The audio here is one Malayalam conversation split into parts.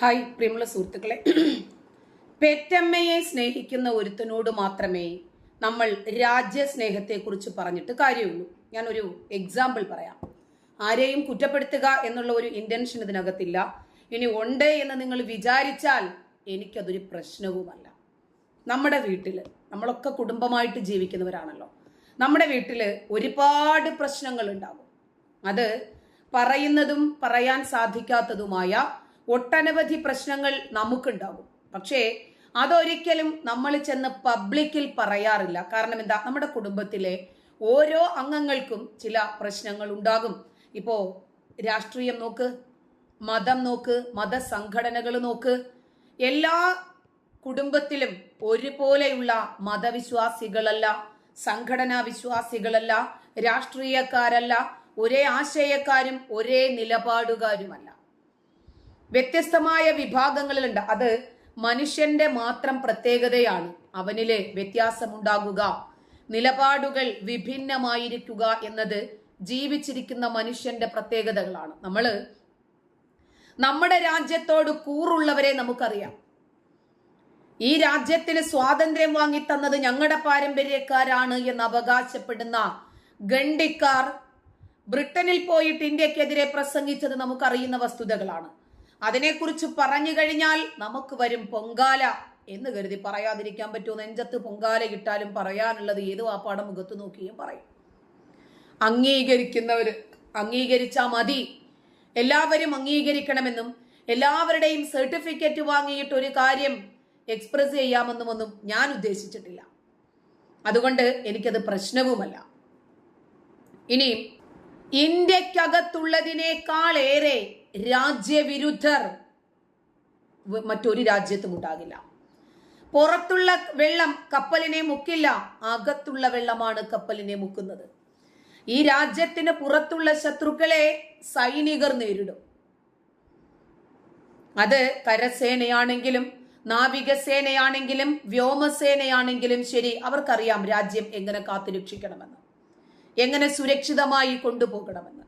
ഹായ് പ്രിയമുള്ള സുഹൃത്തുക്കളെ. പെറ്റമ്മയെ സ്നേഹിക്കുന്ന ഒരുത്തനോട് മാത്രമേ നമ്മൾ രാജ്യസ്നേഹത്തെക്കുറിച്ച് പറഞ്ഞിട്ട് കാര്യമുള്ളൂ. ഞാനൊരു എക്സാമ്പിൾ പറയാം. ആരെയും കുറ്റപ്പെടുത്തുക എന്നുള്ള ഒരു ഇന്റൻഷൻ ഇതിനകത്തില്ല. ഇനി ഉണ്ട് എന്ന് നിങ്ങൾ വിചാരിച്ചാൽ എനിക്കതൊരു പ്രശ്നവുമല്ല. നമ്മുടെ വീട്ടിൽ നമ്മളൊക്കെ കുടുംബമായിട്ട് ജീവിക്കുന്നവരാണല്ലോ. നമ്മുടെ വീട്ടിൽ ഒരുപാട് പ്രശ്നങ്ങൾ ഉണ്ടാകും അത് പറയുന്നതും പറയാൻ സാധിക്കാത്തതുമായ ഒട്ടനവധി പ്രശ്നങ്ങൾ നമുക്കുണ്ടാകും. പക്ഷേ അതൊരിക്കലും നമ്മൾ ചെന്ന് പബ്ലിക്കിൽ പറയാറില്ല. കാരണം എന്താ? നമ്മുടെ കുടുംബത്തിലെ ഓരോ അംഗങ്ങൾക്കും ചില പ്രശ്നങ്ങൾ ഉണ്ടാകും. ഇപ്പോ രാഷ്ട്രീയം നോക്ക് മതം നോക്ക് മതസംഘടനകൾ നോക്ക്. എല്ലാ കുടുംബത്തിലും ഒരുപോലെയുള്ള മതവിശ്വാസികളല്ല സംഘടനാ വിശ്വാസികളല്ല രാഷ്ട്രീയക്കാരല്ല ഒരേ ആശയക്കാരും ഒരേ നിലപാടുകാരുമല്ല. വ്യത്യസ്തമായ വിഭാഗങ്ങളിലുണ്ട്. അത് മനുഷ്യന്റെ മാത്രം പ്രത്യേകതയാണ്. അവനിലെ വ്യത്യാസമുണ്ടാകുക. നിലപാടുകൾ വിഭിന്നമായിരിക്കുക എന്നത് ജീവിച്ചിരിക്കുന്ന മനുഷ്യന്റെ പ്രത്യേകതകളാണ്. നമ്മൾ നമ്മുടെ രാജ്യത്തോട് കൂറുള്ളവരെ നമുക്കറിയാം. ഈ രാജ്യത്തിന് സ്വാതന്ത്ര്യം വാങ്ങിത്തന്നത് ഞങ്ങളുടെ പാരമ്പര്യക്കാരാണ് എന്ന് അവകാശപ്പെടുന്ന ഗണ്ടിക്കാർ ബ്രിട്ടനിൽ പോയിട്ട് ഇന്ത്യക്കെതിരെ പ്രസംഗിച്ചത് നമുക്കറിയുന്ന വസ്തുതകളാണ്. അതിനെക്കുറിച്ച് പറഞ്ഞു കഴിഞ്ഞാൽ നമുക്ക് വരും പൊങ്കാല എന്ന് കരുതി പറയാതിരിക്കാൻ പറ്റുമോ? നെഞ്ചത്ത് പൊങ്കാല കിട്ടാലും പറയാനുള്ളത് ഏത് വാപ്പാടെ മുഖത്ത് നോക്കിയും പറയും. അംഗീകരിക്കുന്നവർ അംഗീകരിച്ചാൽ മതി. എല്ലാവരും അംഗീകരിക്കണമെന്നും എല്ലാവരുടെയും സർട്ടിഫിക്കറ്റ് വാങ്ങിയിട്ട് ഒരു കാര്യം എക്സ്പ്രസ് ചെയ്യാമെന്നും ഒന്നും ഞാൻ ഉദ്ദേശിച്ചിട്ടില്ല. അതുകൊണ്ട് എനിക്കത് പ്രശ്നവുമല്ല. ഇനിയും ഇന്ത്യക്കകത്തുള്ളതിനേക്കാളേറെ രാജ്യവിരുദ്ധർ. മറ്റൊരു രാജ്യത്തും ഉണ്ടാകില്ല. പുറത്തുള്ള വെള്ളം കപ്പലിനെ മുക്കില്ല അകത്തുള്ള വെള്ളമാണ് കപ്പലിനെ മുക്കുന്നത്. ഈ രാജ്യത്തിന് പുറത്തുള്ള ശത്രുക്കളെ സൈനികർ നേരിടും. അത് കരസേനയാണെങ്കിലും നാവികസേനയാണെങ്കിലും വ്യോമസേനയാണെങ്കിലും ശരി അവർക്കറിയാം രാജ്യം എങ്ങനെ കാത്തുരക്ഷിക്കണമെന്ന് എങ്ങനെ സുരക്ഷിതമായി കൊണ്ടുപോകണമെന്ന്.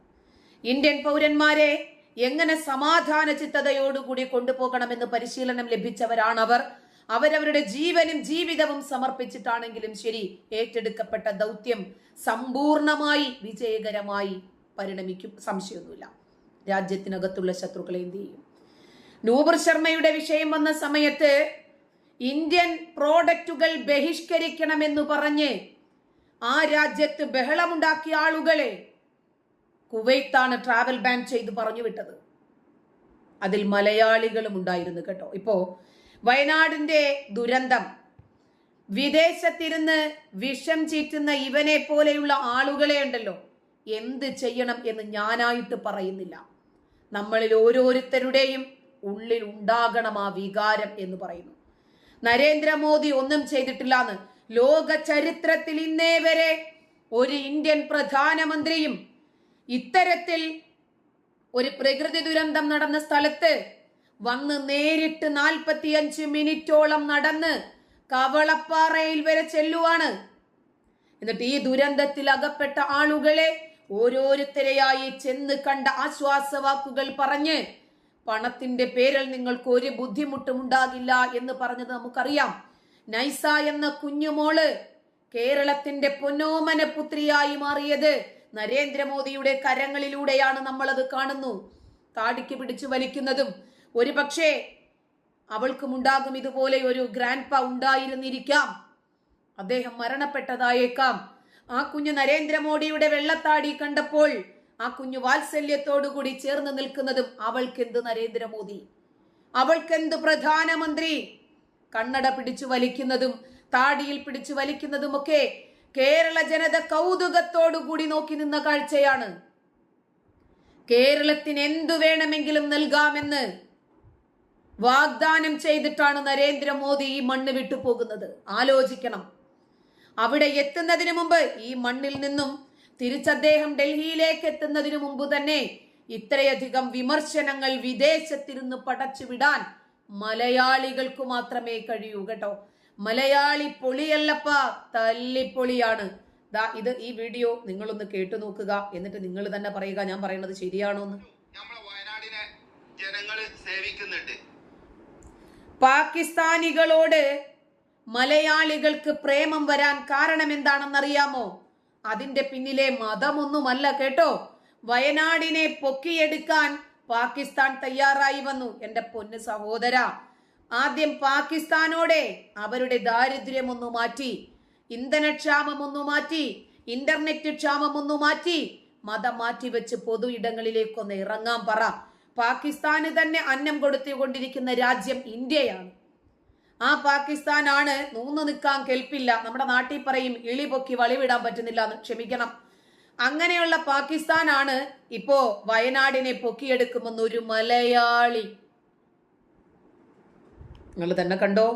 ഇന്ത്യൻ പൗരന്മാരെ എങ്ങനെ സമാധാന ചിത്തതയോടുകൂടി കൊണ്ടുപോകണമെന്ന് പരിശീലനം ലഭിച്ചവരാണവർ. അവരവരുടെ ജീവനും ജീവിതവും സമർപ്പിച്ചിട്ടാണെങ്കിലും ശരി ഏറ്റെടുക്കപ്പെട്ട ദൗത്യം സമ്പൂർണമായി വിജയകരമായി പരിണമിക്കും. സംശയമൊന്നുമില്ല. രാജ്യത്തിനകത്തുള്ള ശത്രുക്കളെ എന്ത് ചെയ്യും? നൂബർ ശർമ്മയുടെ വിഷയം വന്ന സമയത്ത് ഇന്ത്യൻ പ്രോഡക്റ്റുകൾ ബഹിഷ്കരിക്കണമെന്ന് പറഞ്ഞ് ആ രാജ്യത്ത് ബഹളമുണ്ടാക്കിയ ആളുകളെ കുവൈത്താണ് ട്രാവൽ ബാൻ ചെയ്ത് പറഞ്ഞു വിട്ടത്. അതിൽ മലയാളികളും ഉണ്ടായിരുന്നു കേട്ടോ. ഇപ്പോ വയനാടിന്റെ ദുരന്തം. വിദേശത്തിരുന്ന് വിഷം ചീറ്റുന്ന ഇവനെ പോലെയുള്ള ആളുകളെ ഉണ്ടല്ലോ. എന്ത് ചെയ്യണം എന്ന് ഞാനായിട്ട് പറയുന്നില്ല. നമ്മളിൽ ഓരോരുത്തരുടെയും ഉള്ളിൽ ഉണ്ടാകണം ആ വികാരം എന്ന് പറയുന്നു. നരേന്ദ്രമോദി ഒന്നും ചെയ്തിട്ടില്ല എന്ന് ലോക ചരിത്രത്തിൽ ഇന്നേ വരെ ഒരു ഇന്ത്യൻ പ്രധാനമന്ത്രിയും ഇത്തരത്തിൽ ഒരു പ്രകൃതി ദുരന്തം നടന്ന സ്ഥലത്ത് വന്ന് നേരിട്ട് നാൽപ്പത്തിയഞ്ച് മിനിറ്റോളം നടന്ന് കവളപ്പാറയിൽ വരെ ചെല്ലുവാണ്. എന്നിട്ട് ഈ ദുരന്തത്തിൽ അകപ്പെട്ട ആളുകളെ ഓരോരുത്തരെയായി ചെന്ന് കണ്ട ആശ്വാസവാക്കുകൾ പറഞ്ഞ് പണത്തിന്റെ പേരിൽ നിങ്ങൾക്ക് ഒരു ബുദ്ധിമുട്ടും ഉണ്ടാകില്ല എന്ന് പറഞ്ഞത് നമുക്കറിയാം. നൈസ എന്ന കുഞ്ഞുമോൾ കേരളത്തിന്റെ പൊന്നോമന പുത്രിയായി മാറിയത് നരേന്ദ്രമോദിയുടെ കരങ്ങളിലൂടെയാണ് നമ്മൾ അത് കാണുന്നു. താടിക്ക് പിടിച്ചു വലിക്കുന്നതും ഒരു പക്ഷേ അവൾക്കും ഉണ്ടാകും ഇതുപോലെ ഒരു ഗ്രാൻഡ് പ ഉണ്ടായിരുന്നിരിക്കാം. അദ്ദേഹം മരണപ്പെട്ടതായേക്കാം. ആ കുഞ്ഞ് നരേന്ദ്രമോദിയുടെ വെള്ളത്താടി കണ്ടപ്പോൾ ആ കുഞ്ഞു വാത്സല്യത്തോടുകൂടി ചേർന്ന് നിൽക്കുന്നതും അവൾക്കെന്ത് നരേന്ദ്രമോദി? അവൾക്കെന്ത് പ്രധാനമന്ത്രി? കണ്ണട പിടിച്ചു വലിക്കുന്നതും താടിയിൽ പിടിച്ചു വലിക്കുന്നതുമൊക്കെ കേരള ജനത കൗതുകത്തോടുകൂടി നോക്കി നിന്ന കാഴ്ചയാണ്. കേരളത്തിന് എന്തു വേണമെങ്കിലും നൽകാമെന്ന് വാഗ്ദാനം ചെയ്തിട്ടാണ് നരേന്ദ്രമോദി ഈ മണ്ണ് വിട്ടു പോകുന്നത്. ആലോചിക്കണം. അവിടെ എത്തുന്നതിന് മുമ്പ് ഈ മണ്ണിൽ നിന്നും തിരിച്ചദ്ദേഹം ഡൽഹിയിലേക്ക് എത്തുന്നതിന് മുമ്പ് തന്നെ ഇത്രയധികം വിമർശനങ്ങൾ വിദേശത്തിരുന്ന് പടച്ചുവിടാൻ മലയാളികൾക്ക് മാത്രമേ കഴിയൂ കേട്ടോ. മലയാളി പൊളിയല്ലപ്പ തല്ലിപ്പൊളിയാണ്. ദാ ഇത് ഈ വീഡിയോ നിങ്ങളൊന്ന് കേട്ടു നോക്കുക. എന്നിട്ട് നിങ്ങൾ തന്നെ പറയുക ഞാൻ പറയുന്നത് ശരിയാണോ എന്ന്. സേവിക്കുന്നുണ്ട്. പാകിസ്ഥാനികളോട് മലയാളികൾക്ക് പ്രേമം വരാൻ കാരണം എന്താണെന്നറിയാമോ? അതിന്റെ പിന്നിലെ മതമൊന്നുമല്ല കേട്ടോ? വയനാടിനെ പൊക്കിയെടുക്കാൻ പാകിസ്ഥാൻ തയ്യാറായി വന്നു. എന്റെ പൊന്ന് സഹോദര ആദ്യം പാകിസ്ഥാനോടെ അവരുടെ ദാരിദ്ര്യം ഒന്ന് മാറ്റി ഇന്ധനക്ഷാമം ഒന്ന് മാറ്റി ഇന്റർനെറ്റ് ക്ഷാമം ഒന്ന് മാറ്റി മതം മാറ്റി വെച്ച് പൊതു ഇടങ്ങളിലേക്കൊന്ന് ഇറങ്ങാൻ പറ. പാകിസ്ഥാന് തന്നെ അന്നം കൊടുത്തുകൊണ്ടിരിക്കുന്ന രാജ്യം ഇന്ത്യയാണ്. ആ പാകിസ്ഥാനാണ് നൂന്ന് നിൽക്കാൻ കേൾപ്പില്ല നമ്മുടെ നാട്ടിൽ പറയും ഇളി പൊക്കി വളിവിടാൻ പറ്റുന്നില്ല എന്ന് ക്ഷമിക്കണം. അങ്ങനെയുള്ള പാകിസ്ഥാനാണ് ഇപ്പോ വയനാടിനെ പൊക്കിയെടുക്കുമെന്ന് ഒരു മലയാളി. നിങ്ങൾ തന്നെ കണ്ടോ?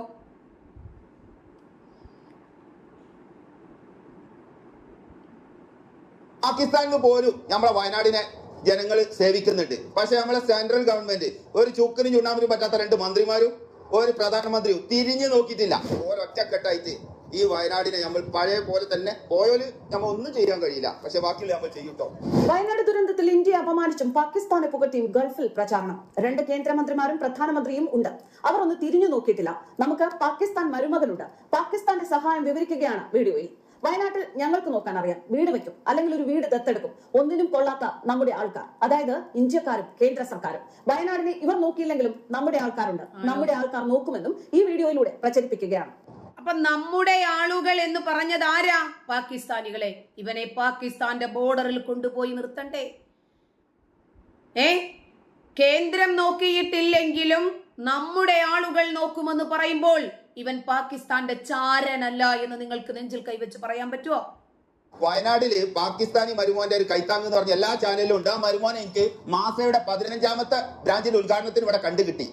പാകിസ്ഥാനിൽ പോലും നമ്മളെ വയനാടിനെ ജനങ്ങൾ സേവിക്കുന്നുണ്ട്. പക്ഷെ നമ്മളെ സെൻട്രൽ ഗവൺമെന്റ് ഒരു ചുക്കിനും ചുണ്ണാമ്പിനും പറ്റാത്ത രണ്ട് മന്ത്രിമാരും ഒരു പ്രധാനമന്ത്രിയും തിരിഞ്ഞു നോക്കിയിട്ടില്ല. ഒരൊറ്റക്കെട്ടായിട്ട് ഈ വയനാടിനെ നമ്മൾ പഴയ പോലെ തന്നെ പോയാൽ നമ്മൾ ഒന്നും ചെയ്യാൻ കഴിയില്ല. പക്ഷെ ബാക്കിയുള്ള നമ്മൾ ചെയ്യൂട്ടോ വയനാട് ദുരന്തത്തിൽ ഇന്ത്യ അപമാനിച്ചും പാകിസ്ഥാനെ പുകഴ്ത്തിയും ഗൾഫിൽ പ്രചാരണം. രണ്ട് കേന്ദ്രമന്ത്രിമാരും പ്രധാനമന്ത്രിയും ഉണ്ട്. അവർ ഒന്ന് തിരിഞ്ഞു നോക്കിയിട്ടില്ല. നമുക്ക് പാകിസ്ഥാൻ മരുമകനുണ്ട് പാകിസ്ഥാന്റെ സഹായം വിവരിക്കുകയാണ് വീഡിയോയിൽ. വയനാട്ടിൽ ഞങ്ങൾക്ക് നോക്കാൻ അറിയാം. വീട് വെക്കും. അല്ലെങ്കിൽ ഒരു വീട് ദത്തെടുക്കും. ഒന്നിനും കൊള്ളാത്ത നമ്മുടെ ആൾക്കാർ. അതായത് ഇന്ത്യക്കാരും കേന്ദ്ര സർക്കാരും. വയനാടിനെ ഇവർ നോക്കിയില്ലെങ്കിലും നമ്മുടെ ആൾക്കാരുണ്ട്. നമ്മുടെ ആൾക്കാർ നോക്കുമെന്നും ഈ വീഡിയോയിലൂടെ പ്രചരിപ്പിക്കുകയാണ്. അപ്പൊ നമ്മുടെ ആളുകൾ എന്ന് പറഞ്ഞത് ആരാ? പാകിസ്ഥാനികളെ. ഇവനെ പാകിസ്ഥാന്റെ ബോർഡറിൽ കൊണ്ടുപോയി നിർത്തണ്ടേ? ഏ? കേന്ദ്രം നോക്കിയിട്ടില്ലെങ്കിലും നമ്മുടെ ആളുകൾ നോക്കുമെന്ന് പറയുമ്പോൾ ഇവൻ പാകിസ്ഥാന്റെ ചാരനല്ല എന്ന് നിങ്ങൾക്ക് നെഞ്ചിൽ കൈവച്ച് പറയാൻ പറ്റുമോ വയനാട്ടിൽ പാകിസ്ഥാനി മരുമോന്റെ ഒരു കൈത്താങ് എന്ന് പറഞ്ഞ എല്ലാ ചാനലിലും ഉണ്ട്. ആ മരുമോനെ എനിക്ക് മാസയുടെ പതിനഞ്ചാമത്തെ ബ്രാഞ്ചിന്റെ ഉദ്ഘാടനത്തിന് ഇവിടെ കണ്ടുകിട്ടി.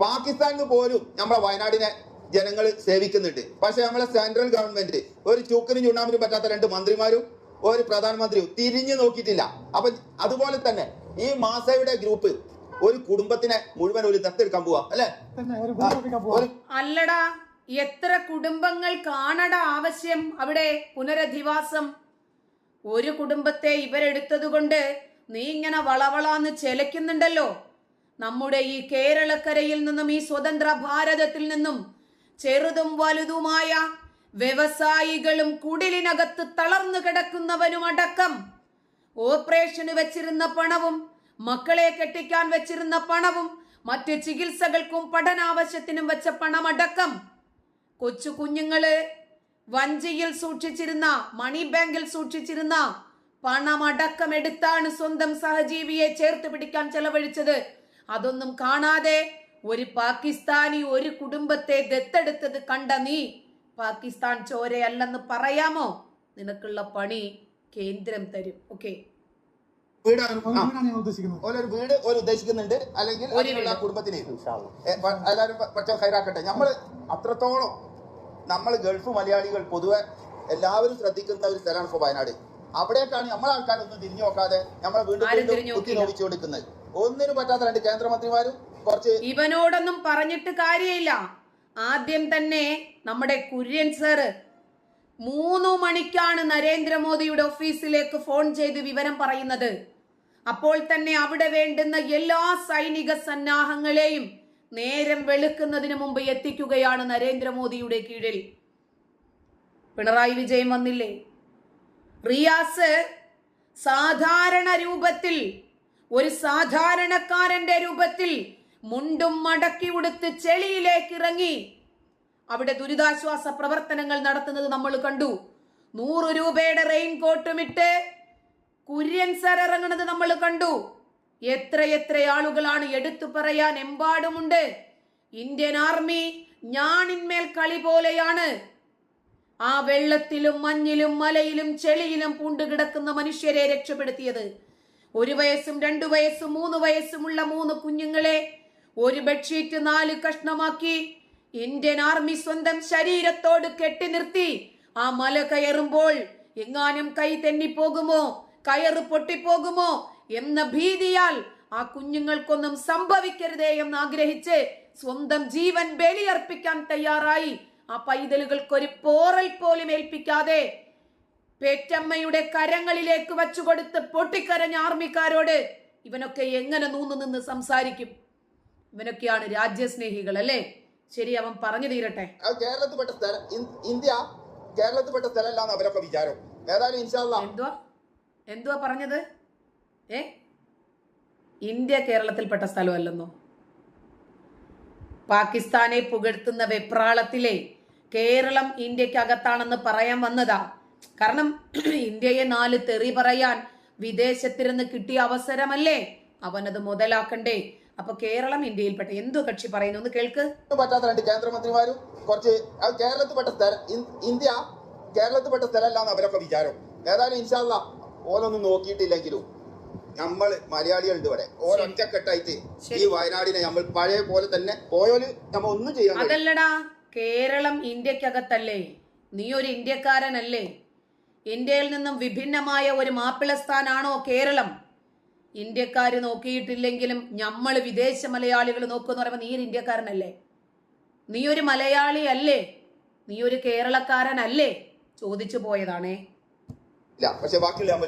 പാകിസ്ഥാനിൽ പോലും നമ്മളെ വയനാടിനെ ജനങ്ങൾ സേവിക്കുന്നുണ്ട്. പക്ഷെ നമ്മളെ സെൻട്രൽ ഗവൺമെന്റ് ഒരു ചൂക്കിനും ചുണ്ണാമ്പിനും പറ്റാത്ത രണ്ട് മന്ത്രിമാരും ഒരു പ്രധാനമന്ത്രിയും തിരിഞ്ഞു നോക്കിയിട്ടില്ല. അപ്പൊ അതുപോലെ തന്നെ ഈ മാസയുടെ ഗ്രൂപ്പ് ഒരു കുടുംബത്തിനെ മുഴുവൻ ഒരു ദത്തെടുക്കാൻ പോവാ അല്ലെ? അല്ലടാ എത്ര കുടുംബങ്ങൾ കാണട ആവശ്യം അവിടെ പുനരധിവാസം? ഒരു കുടുംബത്തെ ഇവരെടുത്തത് കൊണ്ട് നീ ഇങ്ങനെ വളവളാന്ന് ചെലക്കുന്നുണ്ടല്ലോ നമ്മുടെ ഈ കേരളക്കരയിൽ നിന്നും ഈ സ്വതന്ത്ര ഭാരതത്തിൽ നിന്നും ചെറുതും വലുതുമായ വ്യവസായികളും കുടിലിനകത്ത് തളർന്നു കിടക്കുന്നവനുമടക്കം ഓപ്പറേഷന് വെച്ചിരുന്ന പണവും മക്കളെ കെട്ടിക്കാൻ വെച്ചിരുന്ന പണവും മറ്റ് ചികിത്സകൾക്കും പഠനാവശ്യത്തിനും വെച്ച പണമടക്കം. കൊച്ചു കുഞ്ഞുങ്ങൾ വഞ്ചിയിൽ സൂക്ഷിച്ചിരുന്ന മണി ബാങ്കിൽ സൂക്ഷിച്ചിരുന്ന പണമടക്കം എടുത്താണ് സ്വന്തം സഹജീവിയെ ചേർത്ത് പിടിക്കാൻ ചെലവഴിച്ചത്. അതൊന്നും കാണാതെ ഒരു പാകിസ്ഥാനി ഒരു കുടുംബത്തെ ദത്തെടുത്തത് കണ്ട നീ പാകിസ്ഥാൻ ചോരയല്ലെന്ന് പറയാമോ? നിനക്കുള്ള പണി കേന്ദ്രം തരും. ഓക്കെ. വീടാണ് ഒരു വീട് ഒരു ഉദ്ദേശിക്കുന്നുണ്ട്. അല്ലെങ്കിൽ ഒരു അതിനുള്ള വീട്. കുടുംബത്തിന്. എല്ലാവരും പ- ഹൈറാക്കട്ടെ. നമ്മൾ അത്രത്തോളം നമ്മൾ ഗൾഫ് മലയാളികൾ പൊതുവെ എല്ലാവരും ശ്രദ്ധിക്കുന്ന ഒരു സ്ഥലമാണ് ഇപ്പൊ വയനാട്. അവിടേക്കാണ് നമ്മളെ ആൾക്കാരൊന്നും തിരിഞ്ഞു നോക്കാതെ നമ്മളെ വീണ്ടും വീണ്ടും കുത്തി നോവിച്ചു കൊടുക്കുന്നത് ഒന്നിനും പറ്റാത്ത രണ്ട് കേന്ദ്രമന്ത്രിമാരും ഇവനോടൊന്നും പറഞ്ഞിട്ട് കാര്യമില്ല. ആദ്യം തന്നെ നമ്മുടെ കുര്യൻ സാറ് മൂന്നു മണിക്കാണ് നരേന്ദ്രമോദിയുടെ ഓഫീസിലേക്ക് ഫോൺ ചെയ്ത് വിവരം പറയുന്നത്. അപ്പോൾ തന്നെ അവിടെ വേണ്ടുന്ന എല്ലാ സൈനിക സന്നാഹങ്ങളെയും നേരം വെളുക്കുന്നതിന് മുമ്പ് എത്തിക്കുകയാണ് നരേന്ദ്രമോദിയുടെ കീഴിൽ. പിണറായി വിജയൻ വന്നില്ലേ? റിയാസ് സാധാരണ രൂപത്തിൽ ഒരു സാധാരണക്കാരന്റെ രൂപത്തിൽ മുണ്ടും മടക്കി ഉടുത്ത് ചെളിയിലേക്ക് ഇറങ്ങി അവിടെ ദുരിതാശ്വാസ പ്രവർത്തനങ്ങൾ നടത്തുന്നത് നമ്മൾ കണ്ടു. നൂറ് രൂപയുടെ റെയിൻകോട്ടും ഇട്ട് കുര്യൻ സർ ഇറങ്ങുന്നത് നമ്മൾ കണ്ടു. എത്രയെത്ര എത്ര ആളുകളാണ് എടുത്തു പറയാൻ എമ്പാടുമുണ്ട്. ഇന്ത്യൻ ആർമി ഞാനിന്മേൽ കളി പോലെയാണ്. ആ വെള്ളത്തിലും മഞ്ഞിലും മലയിലും ചെളിയിലും പൂണ്ടുകിടക്കുന്ന മനുഷ്യരെ രക്ഷപ്പെടുത്തിയത്. ഒരു വയസ്സും രണ്ടു വയസ്സും മൂന്ന് വയസ്സുമുള്ള മൂന്ന് കുഞ്ഞുങ്ങളെ ഒരു ബെഡ്ഷീറ്റ് നാല് കഷ്ണമാക്കി. ഇന്ത്യൻ ആർമി സ്വന്തം ശരീരത്തോട് കെട്ടി നിർത്തി. ആ മല കയറുമ്പോൾ എങ്ങാനും കൈ തെന്നിപ്പോകുമോ? കയറ് പൊട്ടിപ്പോകുമോ? എന്ന ഭീതിയാൽ ആ കുഞ്ഞുങ്ങൾക്കൊന്നും സംഭവിക്കരുതേ എന്ന് ആഗ്രഹിച്ച് സ്വന്തം ജീവൻ ബലിയർപ്പിക്കാൻ തയ്യാറായി. ആ പൈതലുകൾക്കൊരു പോറൽ പോലും ഏൽപ്പിക്കാതെ പേറ്റമ്മയുടെ കരങ്ങളിലേക്ക് വച്ചുകൊടുത്ത് പൊട്ടിക്കരഞ്ഞ ആർമിക്കാരോട് ഇവനൊക്കെ എങ്ങനെ നൂന്നു നിന്ന് സംസാരിക്കും? ഇവനൊക്കെയാണ് രാജ്യസ്നേഹികൾ അല്ലേ? ശരി അവൻ പറഞ്ഞു തീരട്ടെ. അത് കേരളത്തിൽപ്പെട്ട സ്ഥലം. ഇന്ത്യ കേരളത്തിൽപ്പെട്ട സ്ഥലമല്ലാന്ന് അവരൊക്കെ വിചാരം. ഏതായാലും ഇൻഷാല്ല എന്തുവാ? എന്തുവാ പറഞ്ഞത്? ഏ? ഇന്ത്യ കേരളത്തിൽപ്പെട്ട സ്ഥലമല്ലെന്നോ? പാകിസ്ഥാനെ പുകഴ്ത്തുന്ന വെപ്രാളത്തിലെ കേരളം ഇന്ത്യക്കകത്താണെന്ന് പറയാൻ വന്നതാ. കാരണം ഇന്ത്യയെ നാല് തെറി പറയാൻ വിദേശത്തിരുന്ന് കിട്ടിയ അവസരമല്ലേ? അവനത് മുതലാക്കണ്ടേ? അപ്പൊ കേരളം ഇന്ത്യയിൽപ്പെട്ട എന്തു കക്ഷി പറയുന്നു? ഒന്ന് കേൾക്ക്. പറ്റാത്ത രണ്ട് കേന്ദ്രമന്ത്രിമാരും കുറച്ച് അത് കേരളത്തിൽപ്പെട്ട സ്ഥലം ഇന്ത്യ കേരളത്തിൽപ്പെട്ട സ്ഥലമല്ലാന്ന് അവരൊക്കെ വിചാരം. ഏതായാലും ഇൻഷാല്ല ഓലൊന്നും നോക്കിയിട്ടില്ലെങ്കിലും നമ്മൾ മലയാളികളുണ്ട് ഇവിടെ. ഓരൊറ്റക്കെട്ടായിട്ട് ഈ വയനാടിനെ നമ്മൾ പഴയ പോലെ തന്നെ പോയോൽ നമ്മ ഒന്നും ചെയ്യാൻ. അതല്ലടാ കേരളം ഇന്ത്യക്കകത്തല്ലേ? നീ ഒരു ഇന്ത്യക്കാരനല്ലേ? ഇന്ത്യയിൽ നിന്നും വിഭിന്നമായ ഒരു മാപ്പിളസ്ഥാനാണോ കേരളം? ഇന്ത്യക്കാര് നോക്കിയിട്ടില്ലെങ്കിലും നമ്മൾ വിദേശ മലയാളികൾ നോക്കുമെന്ന് പറയുമ്പോൾ നീ ഒരു ഇന്ത്യക്കാരനല്ലേ? നീ ഒരു മലയാളി അല്ലേ നീ ഒരു കേരളക്കാരനല്ലേ? ചോദിച്ചു പോയതാണേ. ഇല്ല. പക്ഷെ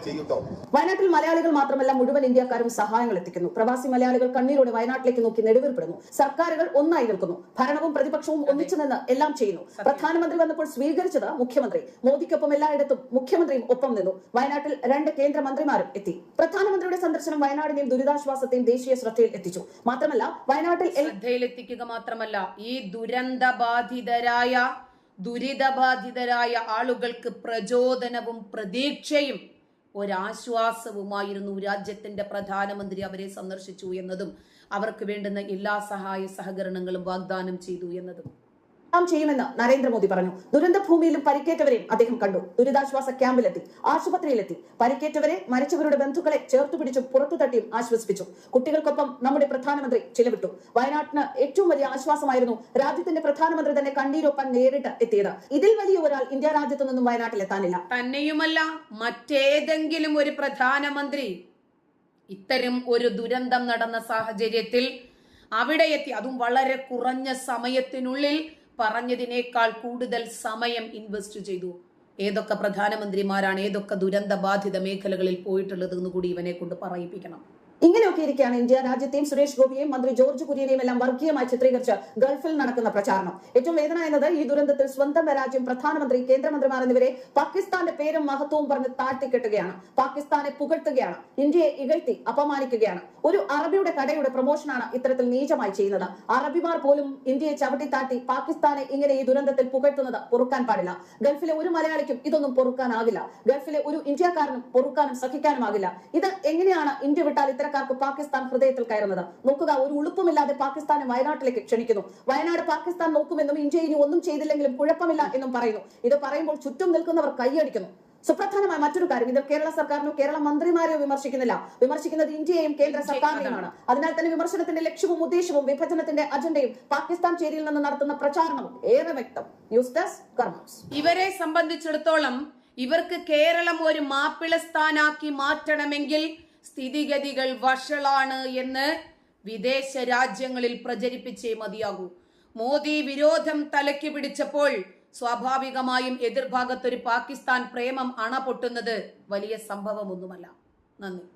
ചെയ്യൂട്ടോ? വയനാട്ടിൽ മലയാളികൾ മാത്രമല്ല മുഴുവൻ ഇന്ത്യക്കാരും സഹായങ്ങൾ എത്തിക്കുന്നു. പ്രവാസി മലയാളികൾ കണ്ണീരോടെ വയനാട്ടിലേക്ക് നോക്കി നെടുവീർപ്പെടുന്നു. സർക്കാരുകൾ ഒന്നായി നിൽക്കുന്നു. ഭരണവും പ്രതിപക്ഷവും ഒന്നിച്ചു നിന്ന് എല്ലാം ചെയ്യുന്നു. പ്രധാനമന്ത്രി വന്നപ്പോൾ സ്വീകരിച്ചത് മുഖ്യമന്ത്രി. മോദിക്കൊപ്പം എല്ലായിടത്തും മുഖ്യമന്ത്രിയും ഒപ്പം നിന്നു. വയനാട്ടിൽ രണ്ട് കേന്ദ്രമന്ത്രിമാരും എത്തി. പ്രധാനമന്ത്രിയുടെ സന്ദർശനം വയനാടിനെയും ദുരിതാശ്വാസത്തെയും ദേശീയ ശ്രദ്ധയിൽ എത്തിച്ചു. മാത്രമല്ല വയനാട്ടിൽ ശ്രദ്ധയിലെത്തിക്കുക മാത്രമല്ല ഈ ദുരന്ത ബാധിതരായ ദുരിതബാധിതരായ ആളുകൾക്ക് പ്രചോദനവും പ്രതീക്ഷയും ഒരാശ്വാസവുമായിരുന്നു രാജ്യത്തിന്റെ പ്രധാനമന്ത്രി അവരെ സന്ദർശിച്ചു എന്നതും അവർക്ക് വേണ്ടുന്ന എല്ലാ സഹായ സഹകരണങ്ങളും വാഗ്ദാനം ചെയ്തു എന്നതും. എല്ലാം ചെയ്യുമെന്ന് നരേന്ദ്രമോദി പറഞ്ഞു. ദുരന്ത ഭൂമിയിലും പരിക്കേറ്റവരെയും അദ്ദേഹം കണ്ടു. ദുരിതാശ്വാസ ക്യാമ്പിലെത്തി. ആശുപത്രിയിലെത്തി. പരിക്കേറ്റവരെ മരിച്ചവരുടെ ബന്ധുക്കളെ ചേർത്തു പിടിച്ചും പുറത്തു തട്ടിയും ആശ്വസിപ്പിച്ചു. കുട്ടികൾക്കൊപ്പം നമ്മുടെ പ്രധാനമന്ത്രി ചിലവിട്ടു. വയനാട്ടിന് ഏറ്റവും വലിയ ആശ്വാസമായിരുന്നു രാജ്യത്തിന്റെ പ്രധാനമന്ത്രി തന്നെ കണ്ണീരൊപ്പം നേരിട്ട് എത്തിയത്. ഇതിൽ വലിയ ഒരാൾ ഇന്ത്യ രാജ്യത്തു നിന്നും വയനാട്ടിൽ എത്താനില്ല. തന്നെയുമല്ല മറ്റേതെങ്കിലും ഒരു പ്രധാനമന്ത്രി ഇത്തരം ഒരു ദുരന്തം നടന്ന സാഹചര്യത്തിൽ അവിടെ എത്തി. അതും വളരെ കുറഞ്ഞ സമയത്തിനുള്ളിൽ പറഞ്ഞതിനേക്കാൾ കൂടുതൽ സമയം ഇൻവെസ്റ്റ് ചെയ്തു. ഏതൊക്കെ പ്രധാനമന്ത്രിമാരാണ് ഏതൊക്കെ ദുരന്ത ബാധിത മേഖലകളിൽ പോയിട്ടുള്ളത് എന്ന് കൂടി ഇവനെ കൊണ്ട് പറയിപ്പിക്കണം. ഇങ്ങനെയൊക്കെ ഇരിക്കുകയാണ് ഇന്ത്യ. രാജ്യത്തെയും സുരേഷ് ഗോപിയെയും മന്ത്രി ജോർജ് കുര്യനെയും എല്ലാം വർഗീയമായി ചിത്രീകരിച്ച് ഗൾഫിൽ നടക്കുന്ന പ്രചാരണം. ഏറ്റവും വേദന എന്നത് ഈ ദുരന്തത്തിൽ സ്വന്തം രാജ്യം പ്രധാനമന്ത്രി കേന്ദ്രമന്ത്രിമാർ എന്നിവരെ പാകിസ്ഥാന്റെ പേരും മഹത്വവും പറഞ്ഞ് താഴ്ത്തിക്കെട്ടുകയാണ്. പാകിസ്ഥാനെ പുകഴ്ത്തുകയാണ്. ഇന്ത്യയെ ഇകഴ്ത്തി അപമാനിക്കുകയാണ്. ഒരു അറബിയുടെ കടയുടെ പ്രൊമോഷനാണ് ഇത്തരത്തിൽ നീചമായി ചെയ്യുന്നത്. അറബിമാർ പോലും ഇന്ത്യയെ ചവിട്ടി താഴ്ത്തി പാകിസ്ഥാനെ ഇങ്ങനെ ഈ ദുരന്തത്തിൽ പുകഴ്ത്തുന്നത് പൊറുക്കാൻ പാടില്ല. ഗൾഫിലെ ഒരു മലയാളിക്കും ഇതൊന്നും പൊറുക്കാനാകില്ല. ഗൾഫിലെ ഒരു ഇന്ത്യക്കാരനും പൊറുക്കാനും സഹിക്കാനുമാകില്ല. ഇത് എങ്ങനെയാണ് ഇന്ത്യ വിട്ടാൽ ഇത്തരക്കാർക്ക് പാകിസ്ഥാൻ ഹൃദയത്തിൽ കയറുന്നത്. നോക്കുക ഒരു ഉളുപ്പുമില്ലാതെ പാകിസ്ഥാനെ വയനാട്ടിലേക്ക് ക്ഷണിക്കുന്നു. വയനാട് പാകിസ്ഥാൻ നോക്കുമെന്നും ഇന്ത്യ ഇനി ഒന്നും ചെയ്തില്ലെങ്കിലും കുഴപ്പമില്ല എന്നും പറയുന്നു. ഇത് പറയുമ്പോൾ ചുറ്റും നിൽക്കുന്നവർ കൈയടിക്കുന്നു. സുപ്രധാനമായ മറ്റൊരു കാര്യം ഇത് കേരള സർക്കാരിനോ കേരള മന്ത്രിമാരെയോ വിമർശിക്കുന്നില്ല. വിമർശിക്കുന്നത് ഇന്ത്യയെയും കേന്ദ്ര സർക്കാരിനെയുമാണ്. അതിനാൽ തന്നെ വിമർശനത്തിന്റെ ലക്ഷ്യവും ഉദ്ദേശവും വിഭജനത്തിന്റെ അജണ്ടയും പാകിസ്ഥാൻ ചേരിയിൽ നിന്ന് നടത്തുന്ന പ്രചാരണവും ഏറെ വ്യക്തം. ന്യൂസ് ഡെസ്ക് കർമ്മസ് ഇവരെ സംബന്ധിച്ചിടത്തോളം ഇവർക്ക് കേരളം ഒരു മാപ്പിള സ്ഥാനാക്കി മാറ്റണമെങ്കിൽ സ്ഥിതിഗതികൾ വഷളാണ് എന്ന് വിദേശ രാജ്യങ്ങളിൽ പ്രചരിപ്പിച്ചേ മതിയാകൂ. മോദി വിരോധം തലയ്ക്ക് പിടിച്ചപ്പോൾ സ്വാഭാവികമായും എതിർഭാഗത്തൊരു പാകിസ്ഥാൻ പ്രേമം അണ പൊട്ടുന്നത് വലിയ സംഭവമൊന്നുമല്ല. നന്ദി.